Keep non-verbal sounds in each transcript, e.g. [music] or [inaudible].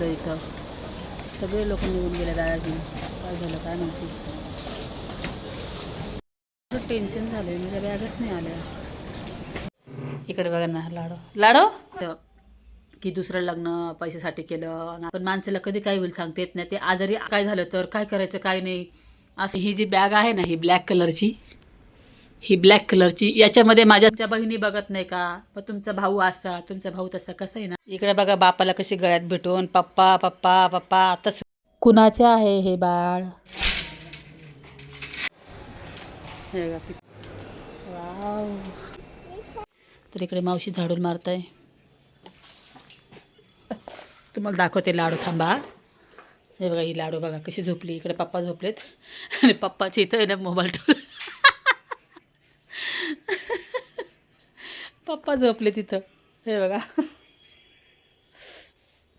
सुद्धा इथं. सगळे लोक निघून गेले घेऊन काय झालं काय माहिती. टेन्शन झालं माझ्या बॅगच नाही आल्या. इकडे बघा ना लाडो. लाडो? की दुसरं लग्न पैशासाठी केलं. पण माणसाला कधी काय होईल सांगता येत नाही. ते आजारी काय झालं तर काय करायचं काय नाही. असं ही जी बॅग आहे ना ही ब्लॅक कलरची ही ब्लॅक कलरची याच्यामध्ये माझ्या बहिणी बघत नाही का? मग तुमचा भाऊ असा तुमचा भाऊ तसा कसं आहे ना? इकडे बघा बापाला कशी गळ्यात भेटून पप्पा पप्पा पप्पा तस कुणाचे आहे हे बाळ? हे बघा वाव. तर इकडे मावशी झाडून मारताय. तुम्हाला दाखवते लाडू थांबा. हे बघा ही लाडू बघा कशी झोपली. इकडे पप्पा झोपलेत. आणि पप्पाची इथं आहे ना मोबाईल ठेवला. पप्पा झोपले तिथं. हे बघा.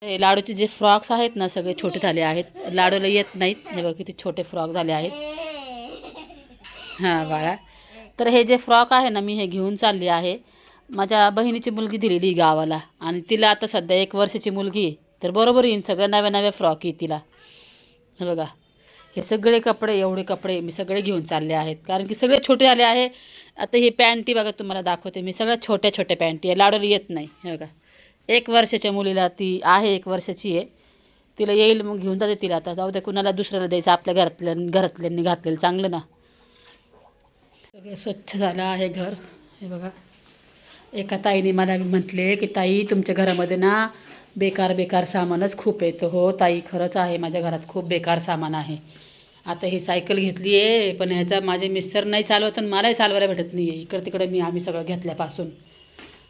हे लाडूचे जे फ्रॉक्स आहेत ना सगळे छोटे झाले आहेत. लाडूला येत नाहीत. हे बघा किती छोटे फ्रॉक झाले आहेत. हां बाळा. तर हे जे फ्रॉक आहे ना मी हे घेऊन चालली आहे. माझ्या बहिणीची मुलगी दिलेली गावाला. आणि तिला आता सध्या एक वर्षाची मुलगी तर बरोबर येईन. सगळ्या नव्या नव्या फ्रॉक येईल तिला. हे बघा. हे सगळे कपडे एवढे कपडे मी सगळे घेऊन चालले आहेत. कारण की सगळे छोटे आले आहे. आता ही पॅन्टी बघा तुम्हाला दाखवते मी. सगळ्या छोट्या छोट्या पॅन्टी आहे. लाडूला येत नाही. हे बघा. एक वर्षाच्या मुलीला ती आहे एक वर्षाची आहे. तिला येईल मग घेऊन जाते तिला आता. जाऊ दे कुणाला दुसऱ्याला द्यायचं? आपल्या घरातल्या घरातल्यांनी घातलेलं. चांगलं ना. सगळं स्वच्छ झालं आहे घर. हे बघा. एका ताईने मला म्हटले की ताई तुमच्या घरामध्ये ना बेकार बेकार सामानच खूप येतं हो ताई खरंच आहे. माझ्या घरात खूप बेकार सामान आहे. आता ही सायकल घेतली आहे पण ह्याचा माझे मिस्टर नाही चालवत आणि मलाही चालवायला भेटत नाही आहे इकडं तिकडं मी आम्ही सगळं घेतल्यापासून.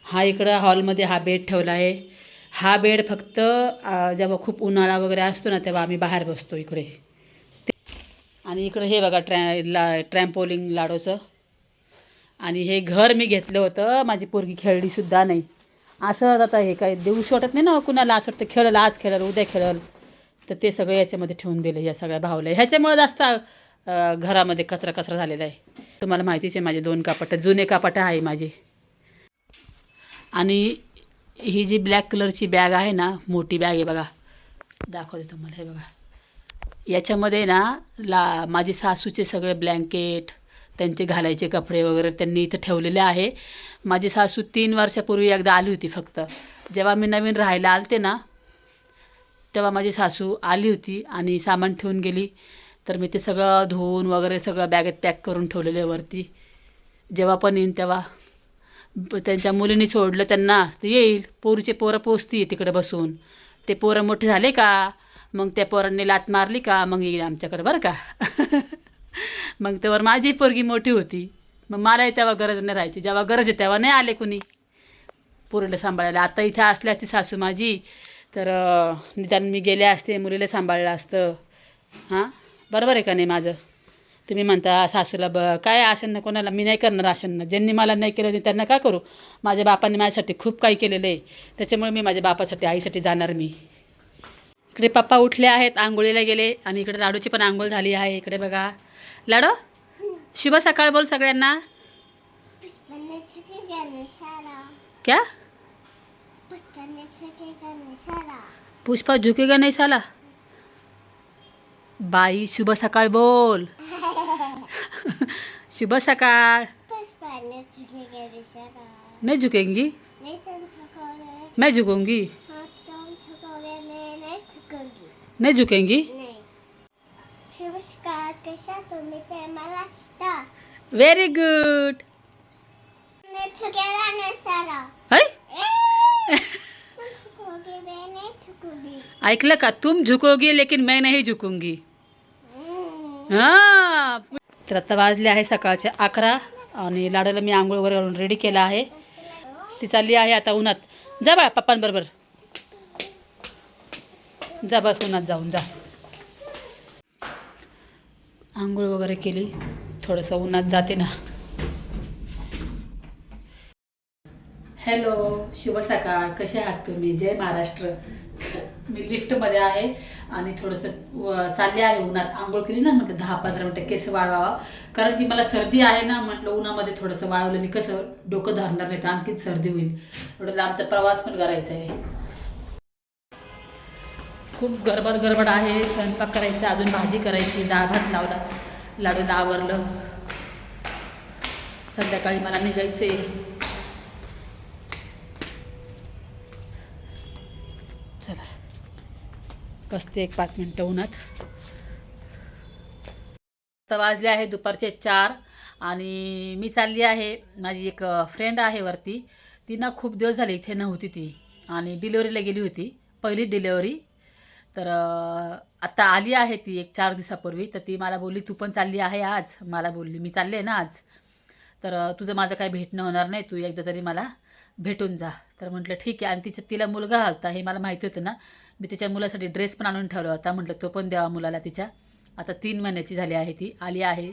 हा इकडं हॉलमध्ये हा बेड ठेवला आहे हा बेड फक्त जेव्हा खूप उन्हाळा वगैरे असतो ना तेव्हा आम्ही बाहेर बसतो इकडे. आणि इकडं हे बघा ट्रॅ ला ट्रॅम्पोलिंग लाडोचं. आणि हे घर मी घेतलं होतं. माझी पोरगी खेळलीसुद्धा नाही. असं आता हे काय देऊशी वाटत नाही ना कुणाला असं वाटतं खेळलं आज खेळलं उद्या खेळलं तर ते सगळं याच्यामध्ये ठेवून दिलं या सगळ्या भावल्या. ह्याच्यामुळे जास्त घरामध्ये कचरा कचरा झालेला आहे. तुम्हाला माहितीच आहे माझे दोन कापटं जुने कापटं आहे माझे. आणि ही जी ब्लॅक कलरची बॅग आहे ना मोठी बॅग आहे बघा. दाखवते तुम्हाला हे बघा. याच्यामध्ये ना ला माझे सासूचे सगळे ब्लँकेट त्यांचे घालायचे कपडे वगैरे त्यांनी इथं ठेवलेले आहे. माझी सासू तीन वर्षापूर्वी एकदा आली होती फक्त. जेव्हा मी नवीन राहायला आलते ना तेव्हा माझी सासू आली होती आणि सामान ठेवून गेली. तर मी ते सगळं धुवून वगैरे सगळं बॅगेत पॅक करून ठेवलेलं आहे वरती. जेव्हा पण येईन तेव्हा. त्यांच्या मुलीने सोडलं त्यांना तर येईल. पोरीचे पोरं पोचती तिकडे बसून. ते पोरं मोठे झाले का? मग त्या पोरांनी लात मारली का? मग येईल आमच्याकडे बरं का? [laughs] मग तेव्हा माझी पोरगी मोठी होती. मग मलाही तेव्हा गरज नाही राहायची. जेव्हा गरज आहे तेव्हा नाही आले कुणी. पोरीला सांभाळायला. आता इथे असल्या ती सासू माझी. तर निदान मी गेले असते मुलीला सांभाळलं असतं. हां? बरोबर आहे का नाही माझं? तुम्ही म्हणता सासूला ब काय आसन ना कोणाला? मी नाही करणार आसन ना. ज्यांनी मला नाही केलं त्यांना का करू? माझ्या बापाने माझ्यासाठी खूप काही केलेलं आहे. त्याच्यामुळे मी माझ्या बापासाठी आईसाठी जाणार मी. इकडे पप्पा उठले आहेत आंघोळीला गेले. आणि इकडे लाडूची पण आंघोळ झाली आहे. इकडे बघा. लाडो? शुभ सकाळ बोल सगळ्यांना. क्या? पुष्पाण्याची झुके गाणे पुष्पा झुकेगा नाही साला बाई शुभ सकाळ बोल. [laughs] शुभ सकाळ. नाही झुकेंगी? मैं झुकूंगी? मैं नहीं झुकेंगी? शुभ सकाळ. कशा तुम्ही ते मला सुद्धा व्हेरी गुड सारा है थकूंगी ऐकलं का? तुम झुकोगी लेकिन मैं नहीं झुकूंगी. हम्म. हां. तर आता वाजले आहे सकाळचे अकरा आणि लाडूला मी आंघोळ वगैरे घालून रेडी केला आहे. ती चालली आहे आता उन्हात. जा बा पप्पांबरोबर. जा बस उन्हात जाऊन जा. आंघोळ वगैरे केली. थोडंसं उन्हात जाते ना. हॅलो शुभ सकाळ. कसे आहात तुम्ही? जय महाराष्ट्र. [laughs] मी लिफ्टमध्ये आहे आणि थोडंसं व- चालले आहे उन्हात. आंघोळ केली ना म्हटलं दहा पंधरा मिनटं केस वाळवावा. कारण की मला सर्दी आहे ना म्हटलं उन्हामध्ये थोडंसं वाळवल्याने कसं डोकं धरणार नाही तर आणखीच सर्दी होईल. एवढं लांबचा प्रवास पण करायचा आहे. खूप गडबड गडबड आहे. स्वयंपाक करायचा अजून भाजी करायची डाळ भात लावला लाडूला आवरलं. संध्याकाळी मला निघायचे चला. बसते एक पाच मिनटं उन्हात. तर वाजले आहे दुपारचे चार आणि मी चालली आहे. माझी एक फ्रेंड आहे वरती. ती ना खूप दिवस झाले इथे नव्हती ती. आणि डिलेवरीला गेली होती. पहिली डिलेवरी तर आत्ता आली आहे ती एक चार दिवसापूर्वी तर ती मला बोलली तू पण चालली आहे आज? मला बोलली मी चालली आहे ना आज. तर तुझं माझं काही भेटणं होणार नाही तू एकदा तरी मला भेटून जा. तर म्हटलं ठीक आहे. आणि तिचं तिला मुलगा घालता हे मला माहिती होतं ना. मी तिच्या मुलासाठी ड्रेस पण आणून ठेवला होता. म्हटलं तो पण द्यावा मुलाला तिच्या. आता तीन महिन्याची झाली आहे ती आली आहे.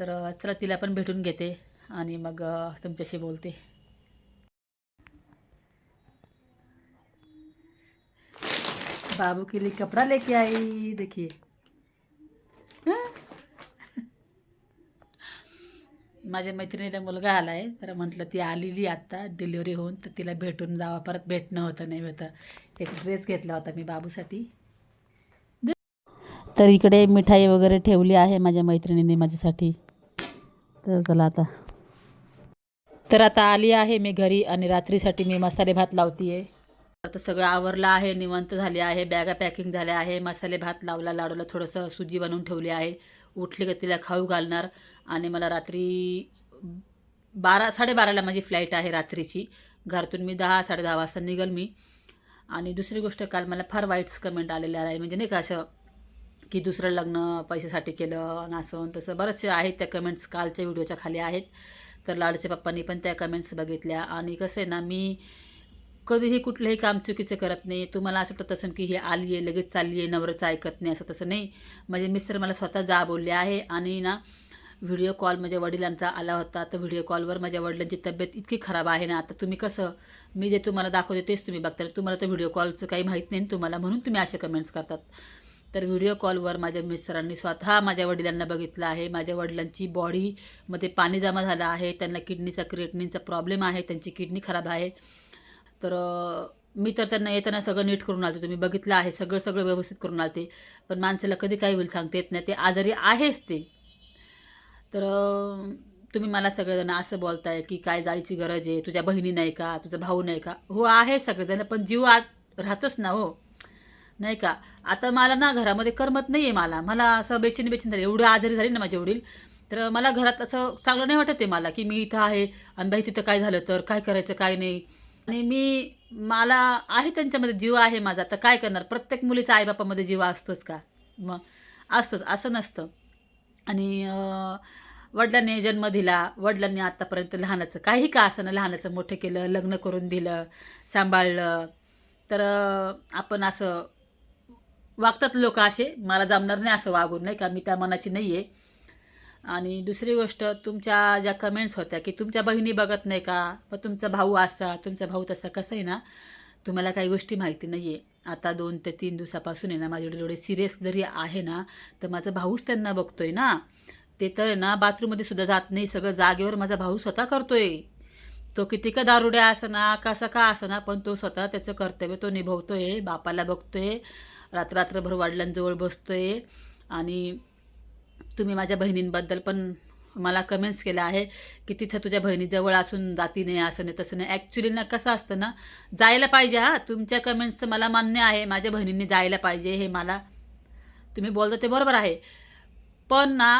तर चला तिला पण भेटून घेते. आणि मग तुमच्याशी बोलते. बाबू के लिए कपड़ा लेके आई देखिए। माझ्या मैत्रिणीला मुलगा आला आहे तर म्हटलं ती आलेली आत्ता डिलिव्हरी होऊन तर तिला भेटून जावा परत भेटणं होतं नाही होतं एक ड्रेस घेतला होता मी बाबूसाठी. तर इकडे मिठाई वगैरे ठेवली आहे माझ्या मैत्रिणीने माझ्यासाठी. तर चला आता. तर आता आली आहे मी घरी आणि रात्रीसाठी मी मसाले भात लावती आहे आता सगळं आवरलं आहे निवंत झाले आहे बॅगा पॅकिंग झाल्या आहे मसाले भात लावला लाडूला थोडंसं सुजी बनवून ठेवली आहे उठली का तिला खाऊ घालणार आणि मला रात्री बारा साडेबाराला माझी फ्लाईट आहे रात्रीची. घरातून मी दहा साडे दहा वाजता निघल मी. आणि दुसरी गोष्ट काल मला फार वाईट्स कमेंट आलेल्या आहे. म्हणजे नाही का असं की दुसरं लग्न पैशासाठी केलं आणि असं तसं. बरेचसे आहेत त्या कमेंट्स कालच्या व्हिडिओच्या खाली आहेत. तर लाडूच्या पप्पांनी पण त्या कमेंट्स बघितल्या. आणि कसं आहे ना मी कधीही कुठलंही काम चुकीचं करत नाही. तुम्हाला असं वाटत असेल की हे आली आहे लगेच चालली आहे नवरचं ऐकत नाही असं तसं नाही. म्हणजे मिस्टर मला स्वतः जा बोलले आहे आणि ना व्हिडिओ कॉल माझ्या वडिलांचा आला होता. तर व्हिडिओ कॉलवर माझ्या वडिलांची तब्येत इतकी खराब आहे ना आता तुम्ही कसं मी जे तुम्हाला दाखवते तेच तुम्ही बघता. तुम्हाला तर व्हिडिओ कॉलचं काही माहीत नाही तुम्हाला म्हणून तुम्ही असे कमेंट्स करतात. तर व्हिडिओ कॉलवर माझ्या मिस्टरांनी स्वतः माझ्या वडिलांना बघितलं आहे. माझ्या वडिलांची बॉडीमध्ये पाणी जमा झालं आहे. त्यांना किडनीचा क्रिएटनिनचा प्रॉब्लेम आहे. त्यांची किडनी खराब आहे. तर मी तर त्यांना येताना सगळं नीट करून आलते. तुम्ही बघितलं आहे सगळं सगळं व्यवस्थित करून आलते. पण माणसाला कधी काय होईल सांगता येत नाही. ते आजारी आहेच ते. तर तुम्ही मला सगळेजण असं बोलताय की काय जायची गरज आहे? तुझ्या बहिणी नाही का? तुझा भाऊ नाही का? हो आहे सगळेजण. पण जीव आत राहतच ना हो. नाही का? आता मला ना घरामध्ये करमत नाही आहे मला. मला असं बेचैनी बेचैन झाली. एवढं आजारी झाली ना माझे वडील. तर मला घरात असं चांगलं नाही वाटत आहे मला की मी इथं आहे आणि बाई तिथं काय झालं तर? काय करायचं काय नाही? आणि मी मला आहे त्यांच्यामध्ये जीव आहे माझा तर काय करणार? प्रत्येक मुलीचा आईबापामध्ये जीव असतोच का? मग असतोच असं नसतं. आणि वडिलांनी जन्म दिला वडिलांनी आत्तापर्यंत लहानाचं काही का असं ना लहानाचं मोठं केलं लग्न करून दिलं सांभाळलं. तर आपण असं वागतात लोक असे मला जमणार नाही असं वागून नाही का? मी त्या मनाची नाही आहे आणि दुसरी गोष्ट तुमच्या ज्या कमेंट्स होत्या की तुमच्या बहिणी बघत नाही का? मग तुमचा भाऊ असा तुमचा भाऊ तसा कसं आहे ना? तुम्हाला काही गोष्टी माहिती नाही आहे आता दोन ते तीन दिवसापासून आहे ना माझ्याकडे एवढे सिरियस जरी आहे ना तर माझा भाऊच त्यांना बघतोय ना. ते तर आहे ना बाथरूममध्ये सुद्धा जात नाही. सगळं जागेवर माझा भाऊ स्वतः करतोय. तो किती का दारुड्या ना कसा का ना पण तो स्वतः त्याचं कर्तव्य तो निभवतोय. बापाला बघतोय. रात्र रात्रभर वडिलांजवळ बसतोय. आणि तुम्ही माझ्या बहिणींबद्दल पण मला कमेंट्स केलं आहे की तिथं तुझ्या बहिणीजवळ असून जाती नाही असं नाही तसं नाही. ॲक्च्युली ना कसं असतं ना जायला पाहिजे हा. तुमच्या कमेंट्सचं मला मान्य आहे माझ्या बहिणींनी जायला पाहिजे हे मला तुम्ही बोलता ते बरोबर आहे. पण ना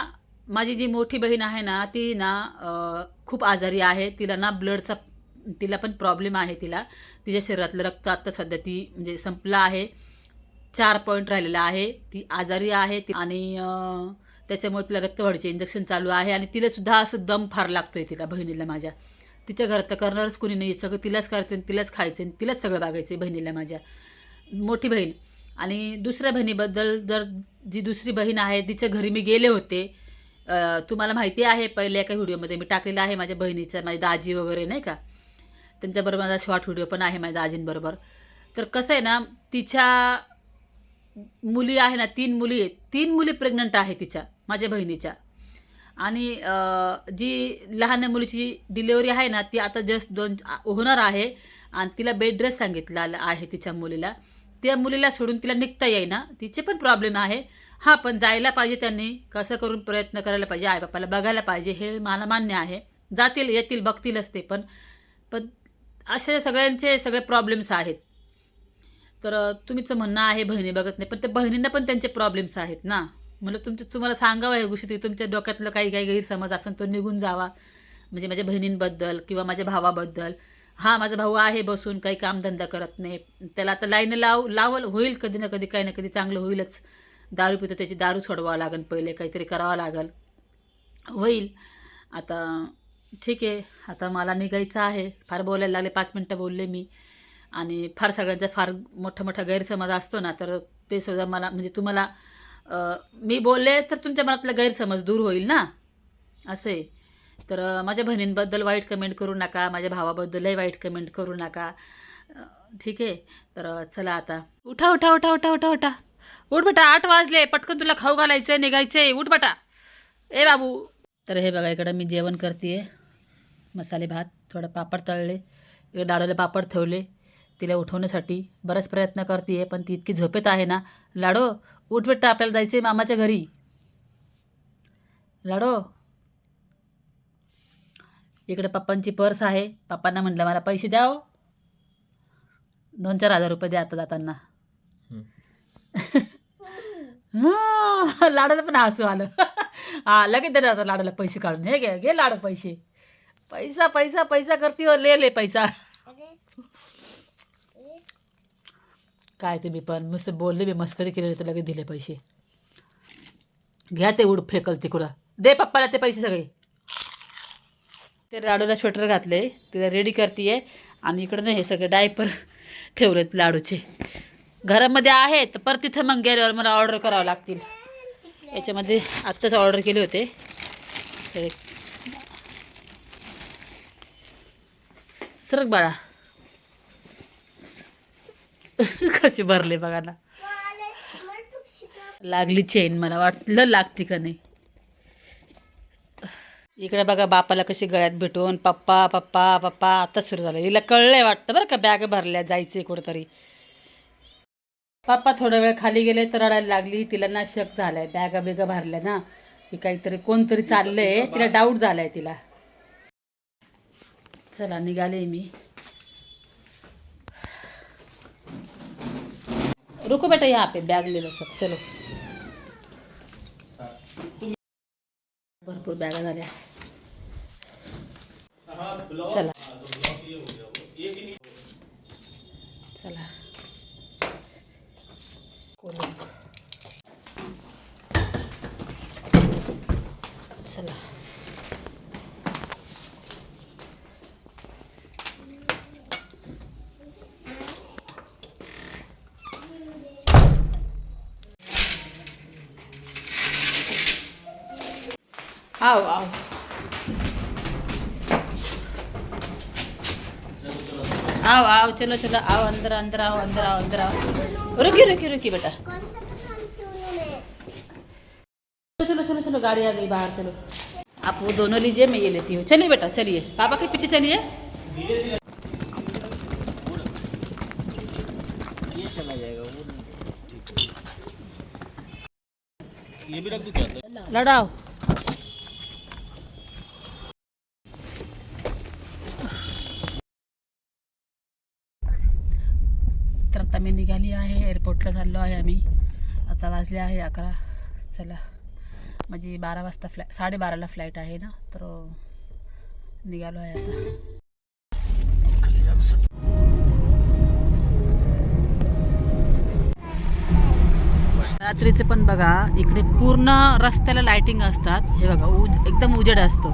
माझी जी मोठी बहीण आहे ना ती ना खूप आजारी आहे. तिला ना ब्लडचा तिला पण प्रॉब्लेम आहे तिला. तिच्या शरीरातलं रक्त आत्ता सध्या ती म्हणजे संपलं आहे. चार पॉईंट राहिलेला आहे. ती आजारी आहे. ती आणि त्याच्यामुळे तिला रक्तवाढीचे इंजेक्शन चालू आहे आणि तिलासुद्धा असं दम फार लागतो आहे तिला बहिणीला माझ्या. तिच्या घरात तर करणारच कोणी नाही सगळं तिलाच करायचं आणि तिलाच खायचं आणि तिलाच सगळं बघायचं बहिणीला माझ्या. मोठी बहीण. आणि दुसऱ्या बहिणीबद्दल जर जी दुसरी बहीण आहे तिच्या घरी मी गेले होते तुम्हाला माहिती आहे पहिल्या एका व्हिडिओमध्ये मी टाकलेला आहे माझ्या बहिणीचा माझी दाजी वगैरे नाही का? त्यांच्याबरोबर माझा शॉर्ट व्हिडिओ पण आहे माझ्या दाजींबरोबर. तर कसं आहे ना तिच्या मुली आहे ना तीन मुली आहेत. तीन मुली प्रेग्नंट आहे तिच्या. माझ्या बहिणीच्या. आणि जी लहान मुलीची डिलेवरी आहे ना ती आता जस्ट दोन होणार आहे. आणि तिला बेड रेस्ट सांगितला आहे तिच्या मुलीला. त्या मुलीला सोडून तिला निघता येईना. तिचे पण प्रॉब्लेम आहे. हां पण जायला पाहिजे त्यांनी. कसं करून प्रयत्न करायला पाहिजे? आईबापाला बघायला पाहिजे. हे मला मान्य आहे. जातील येतील बघतीलच ते पण. पण असे सगळ्यांचे सगळे प्रॉब्लेम्स आहेत. तर तुम्हीचं म्हणणं आहे बहिणी बघत नाही. पण त्या बहिणींना पण त्यांचे प्रॉब्लेम्स आहेत ना? मला तुमचं तुम्हाला सांगावं ह्या गोष्टी तुमच्या डोक्यातलं काही काही गैरसमज असेल तो निघून जावा. म्हणजे माझ्या बहिणींबद्दल किंवा माझ्या भावाबद्दल. हा माझा भाऊ आहे बसून काही कामधंदा करत नाही. त्याला आता लाईन लाव लावल होईल कधी ना कधी काही ना कधी चांगलं होईलच. दारू पितो त्याची दारू सोडवावं लागेल पहिले काहीतरी करावं लागेल. होईल. आता ठीक आहे. आता मला निघायचं आहे. फार बोलायला लागले पाच मिनटं बोलले मी. आणि फार सगळ्यांचा फार मोठा मोठा गैरसमज असतो ना तर ते सुद्धा मला म्हणजे तुम्हाला मी बोलले तर तुमच्या मनातला गैरसमज दूर होईल ना? असं आहे तर माझ्या बहिणींबद्दल वाईट कमेंट करू नका माझ्या भावाबद्दलही वाईट कमेंट करू नका. ठीक? आहे तर चला आता. उठा उठा उठा उठा उठा उठा. उठ बेटा आठ वाजले. पटकन तुला खाऊ घालायचं निघायचं आहे उठ बेटा. ए बाबू. तर हे बघा इकडं मी जेवण करते मसाले भात थोडं पापड तळले. इकडे लाडूला पापड ठेवले. तिला उठवण्यासाठी बराच प्रयत्न करते आहे पण ती इतकी झोपेत आहे ना. लाडो उठ बेटा आपल्याला जायचं आहे मामाच्या घरी. लाडो. इकडे पप्पांची पर्स आहे. पप्पांना म्हटलं मला पैसे द्या हो. दोन चार हजार रुपये द्या आता जाताना. [laughs] हा, लाडाला पण हसू आलं. [laughs] हा लगेच देणार आता लाडाला पैसे काढून. हे घे घे लाड पैसे. पैसा पैसा पैसा करती हो ले ले पैसा. काय ते मी पण मस्त बोलले मी मस्करी केलेले तर लगेच दिले पैसे. घ्या ते उड फेकल तिकडं. दे पप्पाला ते पैसे सगळे. ते लाडूला स्वेटर घातले तिला रेडी करते आणि इकडं नाही हे सगळे डायपर ठेवलेत लाडूचे. घरामध्ये आहेत पर तिथं मग गेल्यावर मला ऑर्डर करावं लागतील. याच्यामध्ये आत्ताच ऑर्डर केले होते. सगळे. सरक बाळा. [laughs] कसे भरले बघा ना. लागली चेन मला वाटलं लागते का नाही. इकडे बघा बापाला कशी गळ्यात भेटून पप्पा पप्पा पप्पा आता सुरू झालं. हिला कळलंय वाटतं बरं का बॅग भरल्या जायचे कुठंतरी. पप्पा थोडा वेळ खाली गेले तर रडायला लागली. तिला ना शक झालाय बॅगा बिगा भरल्या ना. की काहीतरी कोणतरी चाललंय तिला डाऊट झालाय तिला. चला निघाले मी. रुको बेटा यहाँ पे, बैग ले लो सब, चलो। भरपूर बॅगा झाल्या चला। चला। चला। आओ आओ आओ आओ चलो चलो आओ अंदर अंदर आओ अंदर आओ अंदर आओ रुकी रुकी रुकी बेटा चलो चलो चलो चलो गाड़ी आ गई बाहर चलो आप वो दोनों लीजिए मैं ये लेती हूँ चलिए बेटा चलिए पापा के पीछे चलिए ये भी रख क्या लड़ाओ तर आता मी निघाली आहे एअरपोर्टला चाललो आहे आम्ही. आता वाजले आहे अकरा. चला. म्हणजे बारा वाजता फ्लाय साडेबाराला फ्लाईट आहे ना तर निघालो आहे आता. रात्रीचे पण बघा इकडे पूर्ण रस्त्याला लायटिंग असतात. हे बघा उज एकदम उजेड असतो.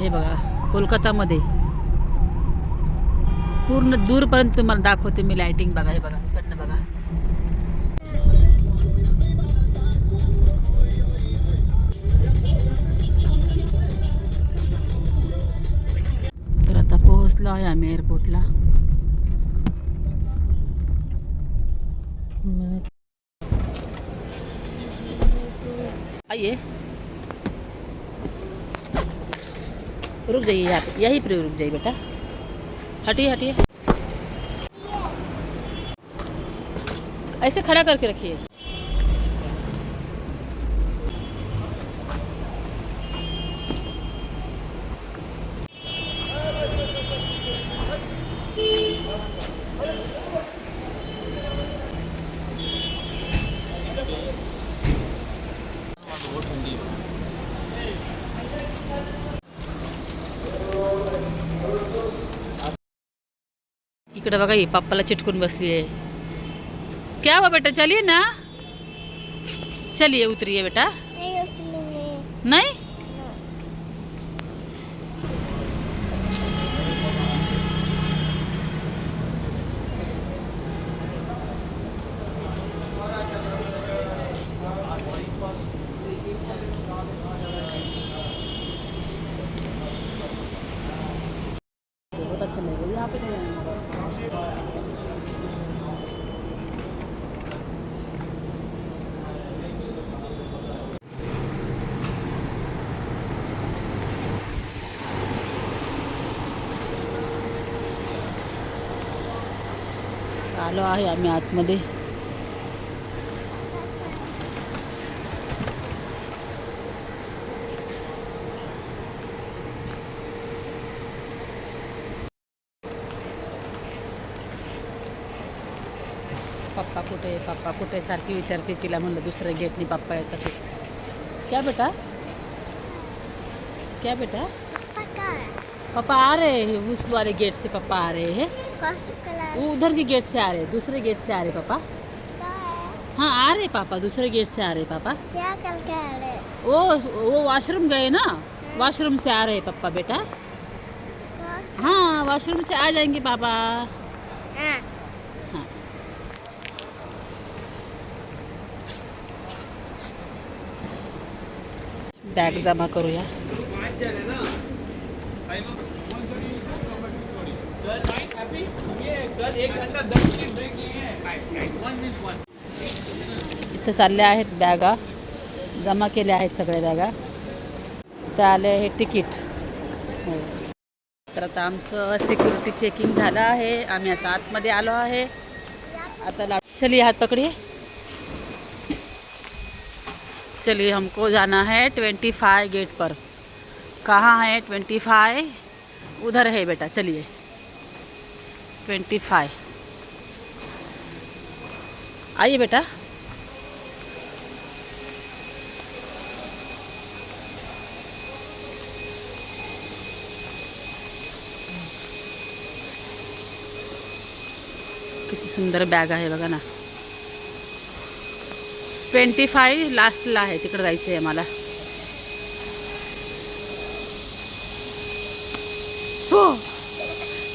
हे बघा कोलकातामध्ये. पूर्ण दूरपर्यंत तुम्हाला दाखवते मी लायटिंग बघा हे बघा इकडनं बघा. आता पोहोचलो आहे आइए रुक जाइए यहाँ पे। यहीं पे रुक जाइए बेटा। हटिए हटिए। ऐसे खड़ा करके रखिए। इकडे बघा ही पप्पाला चिटकून बसली आहे क्या हुआ बेटा चलिए ना चलिए उतरिए बेटा नहीं यहाँ पे नहीं आलो आहे आम्ही आतमध्ये. पप्पा कुठे सारखी विचारते तिला म्हणलं दुसऱ्या गेटनी पप्पा येतात क्या बेटा क्या बेटा पापा आ रहे हैं उस वाले गेट से पापा आ रहे हैं कौन सी कलर वो उधर के गेट से आ रहे हैं दूसरे गेट से आ रहे पापा हाँ आ रहे पापा दूसरे गेट से आ रहे पापा क्या कल कह रहे वो वो वॉशरूम गए ना वॉशरूम से आ रहे पापा बेटा हाँ वॉशरूम से आ जाएँगे पापा बॅग जमा करूया. इथं चालल्या आहेत बॅगा. जमा केल्या आहेत सगळ्या बॅगा. इथं आले आहे तिकीट. हो. तर आता आमचं सिक्युरिटी चेकिंग झालं आहे. आम्ही आता आतमध्ये आलो आहे. आता ला चली हाथ पकडी. चलिए हमको जाना है ट्वेंटी फाइव गेट पर। कहाँ है ट्वेंटी फाइव? उधर है बेटा, चलिए। Twenty five. आइए बेटा। किती सुंदर बॅग आहे बघा ना। ट्वेंटी फाय लास्टला आहे तिकडे जायचं आहे मला हो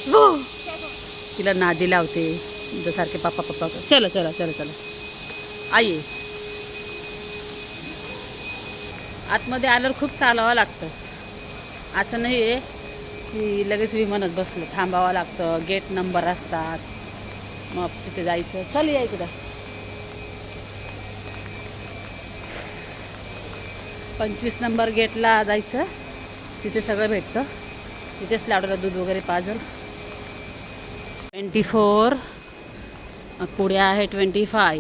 हो. तिला नादी लावते सारखे पप्पा पप्पा. चला चला चला चला. आइए आतमध्ये आल्यावर खूप चालावं लागतं. असं नाही आहे की लगेच विमानात बसलं थांबावं लागतं गेट नंबर असतात. मग तिथे जायचं. चल या इकडं. पंचवीस नंबर गेटला जायचं. तिथे सगळं भेटतं. तिथेच लाडूला दूध वगैरे पाजल ट्वेंटी फोर. पुढे आहे ट्वेंटी फाय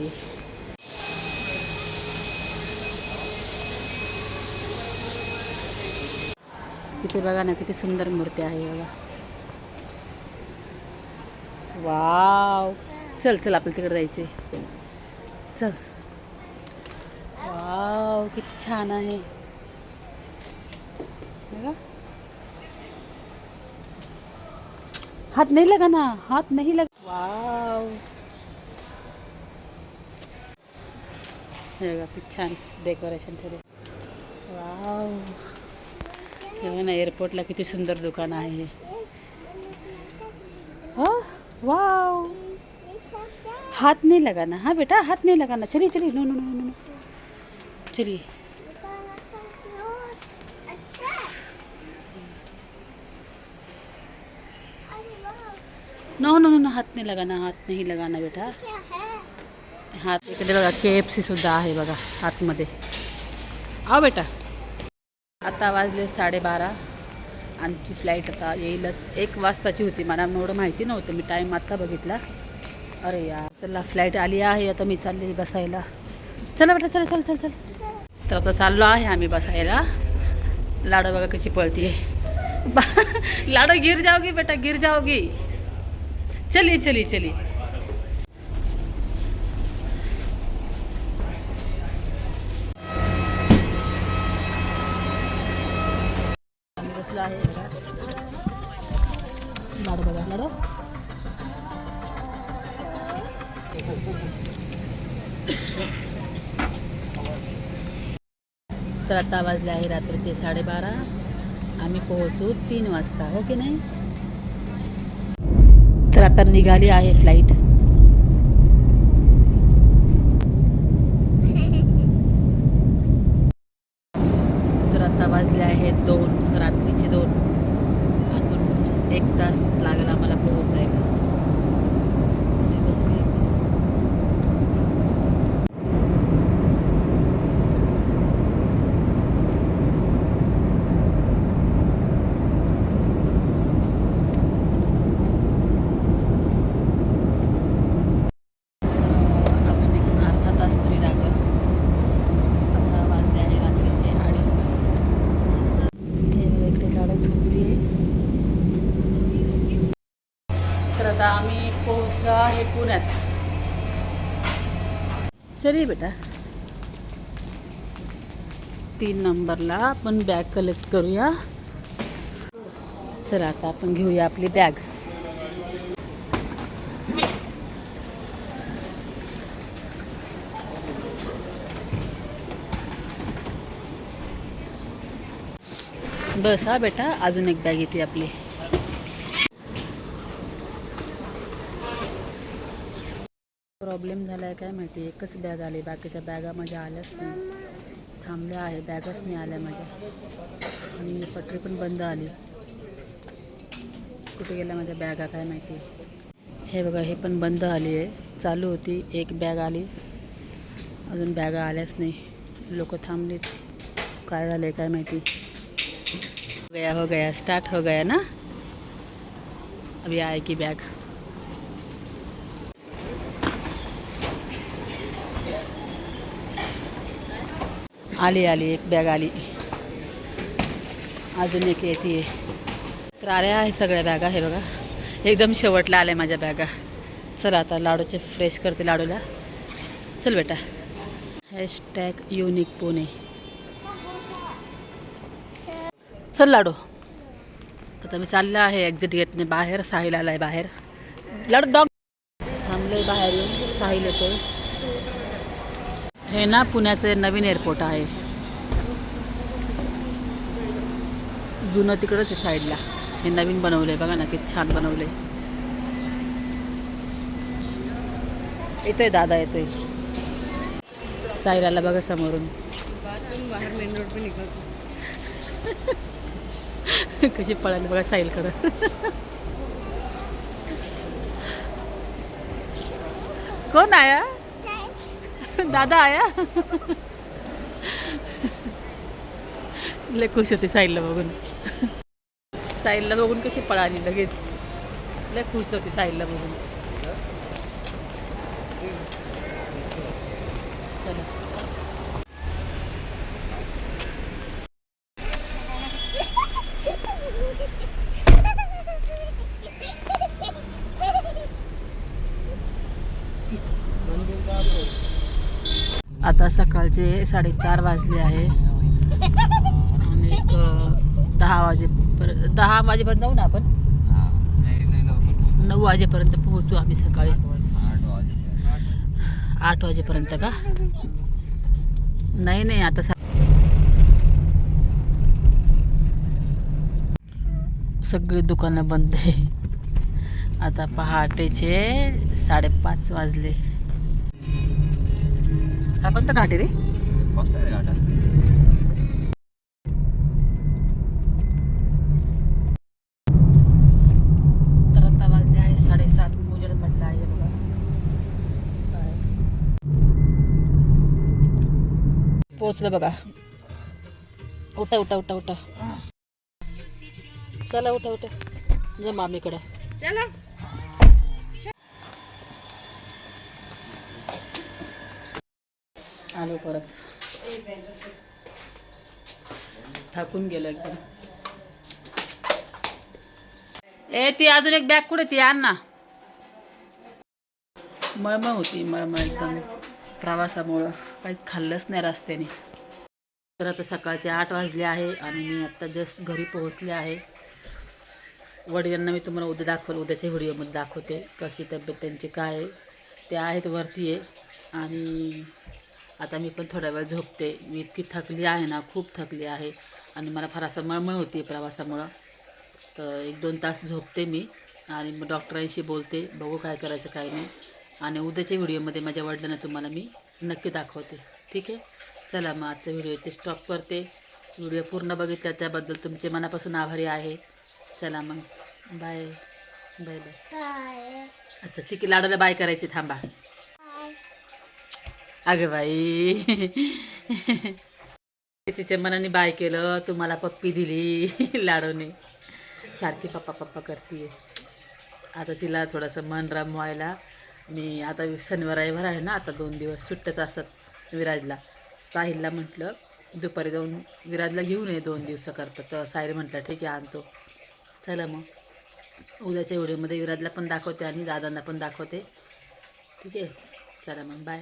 इथे बघा ना किती सुंदर मूर्ती आहे बघा. वाव. चल चल आपल्याला तिकडे जायचे चल. वाव किती छान आहे. हात नाही लगा ना हात नाही लग वाव. हे बघा किती छान डेकोरेशन ठेवले वाव. हे बघा ना एअरपोर्टला किती सुंदर दुकान आहे. हे? हो वाव. हात नाही लगा ना हा नहीं लगाना बेटा हात नहीं लगाना. ना चली चली नो नो नो नो. चलिए नो नो नो नो हात नाही लगाना हात नाही लगाना बेटा. हात इकडे बघा के एफ सी सुद्धा आहे बघा आतमध्ये. आ बेटा. आता वाजले साडेबारा. आमची फ्लाईट आता येईलच. एक वाजताची होती मला एवढं माहिती नव्हतं. मी टाईम आत्ता बघितला. अरे यार चला फ्लाईट आली आहे. आता मी चालली बसायला. चला बेटा चला चल चल चल. तर आता चाललो आहे आम्ही बसायला. लाडं बघा कशी पळतीये. [laughs] लाडं गिर जाओगी बेटा गिर जाओगी. चलिए चली चली. वाजले आहे रात्रीचे साडेबारा. आम्ही पोहोचू तीन वाजता हो की नाही? तर आता निघाली आहे फ्लाईट तर आता वाजले आहेत दोन रात्रीचे दोन अजून एक तास लागेल आम्हाला पोहोचायला इथे बसली आहे. अजून एक अर्धा तास तरी लागेल आता वाजले आहे रात्रीचे अडीच हे बघा इकडे गाडं झोपली आहे तर आता आम्ही पोहोचलो आहे पुण्यात आहे बेटा। तीन नंबरला आपण बॅग कलेक्ट करूया. चला आता आपण घेऊया आपली बॅग बस हा बेटा अजून एक बॅग येते आपली. प्रॉब्लेम झाला आहे काय माहिती? एकच बॅग आली बाकीच्या बॅगा माझ्या आल्याच नाही. थांबल्या आहे बॅगच नाही आल्या माझ्या. आणि पटरी पण बंद आली. कुठे गेल्या माझ्या बॅगा काय माहिती? हे बघा हे पण बंद आली आहे चालू होती एक बॅग आली. अजून बॅगा आल्याच नाही. लोक थांबलीत. काय झालं आहे काय माहिती? हो गया हो गया स्टार्ट हो गया ना? अभी आएगी बैग आली आली एक बॅग आली. अजून एक येते. तर आल्या आहे सगळ्या बॅगा हे बघा. एकदम शेवटला आल्या माझ्या बॅगा चला आता लाडूचे फ्रेश करते लाडूला. चल बेटा. Hashtag unique Pune. चल लाडू. आता मी चाललं आहे एक्झिट गेटने बाहेर साहिल आहे बाहेर. लाडू डॉग थांबलो बाहेर येऊन साहिल येतोय. हे ना पुण्याचे नवीन एअरपोर्ट आहे. जुनं तिकडंच आहे साईडला हे नवीन बनवलंय बघा ना किती छान बनवलंय. येतोय दादा येतोय. सायराला बघा समोरून. बाहेर मेन रोड कशी पळाली बघा साईलकडं [laughs] कोण आया [laughs] दादा आया? लय खुश होते साहिलला बघून. साहिलला बघून कशी पळाली लगेच. लय खुश होती साहिलला बघून चला सकाळचे साडेचार वाजले आहे. आणि एक दहा वाजेपर्यंत दहा वाजेपर्यंत जाऊ ना आपण? नऊ वाजेपर्यंत पोहोचू आम्ही सकाळी. आठ वाजेपर्यंत का? नाही नाही आता सगळी दुकानं बंद आहे. आता पहाटेचे साडेपाच वाजले. हा कोणता घाट आहे रे गाठा तर आता आहे साडेसात उजेड पडला आहे बघा पोचलं बघा उठा उठा उठा उठा चला उठा उठा जा मामीकडं आलो परत. थकून गेलो एकदम. ए ती अजून एक बॅग कुठे ती? आण ना. मळमळ होती मळमळ एकदम प्रवासामुळं. काहीच खाल्लंच नाही रस्त्याने. तर आता सकाळचे आठ वाजले आहे आणि मी आत्ता जस्ट घरी पोहोचले आहे. वडिलांना मी तुम्हाला उद्या दाखवलं उद्याच्या व्हिडिओमध्ये दाखवते कशी तब्येत त्यांची काय आहे. ते आहेत वरती आहे. आणि आता मी पण थोडा वेळ झोपते. मी इतकी थकली आहे ना खूप थकली आहे. आणि मला फार असं मळमळ होती प्रवासामुळं. तर एक दोन तास झोपते मी आणि मग डॉक्टरांशी बोलते. बघू काय करायचं काय नाही. आणि उद्याच्या व्हिडिओमध्ये माझ्या वडिलांना तुम्हाला मी नक्की दाखवते. ठीक आहे? चला मग आजचा व्हिडिओ इथे स्टॉप करते. व्हिडिओ पूर्ण बघितला त्याबद्दल तुमचे मनापासून आभारी आहे. चला मग. बाय बाय बाय अच्छा चिकी लाडाला बाय करायची थांबा. अगं बाई. तिच्या मनाने बाय केलं तुम्हाला पप्पी दिली लाडूने. सारखी पप्पा पप्पा करते आता तिला थोडंसं मन रमवायला मी आता शनिवार रविवार आहे ना आता दोन दिवस सुट्ट्याच असतात विराजला. साहिलला म्हटलं दुपारी जाऊन विराजला घेऊन ये दोन दिवसाकरता. तर साहिल म्हटलं ठीक आहे आणतो. चला मग. उद्याच्या व्हिडिओमध्ये विराजला पण दाखवते आणि दादांना पण दाखवते. ठीक आहे? चला मग बाय.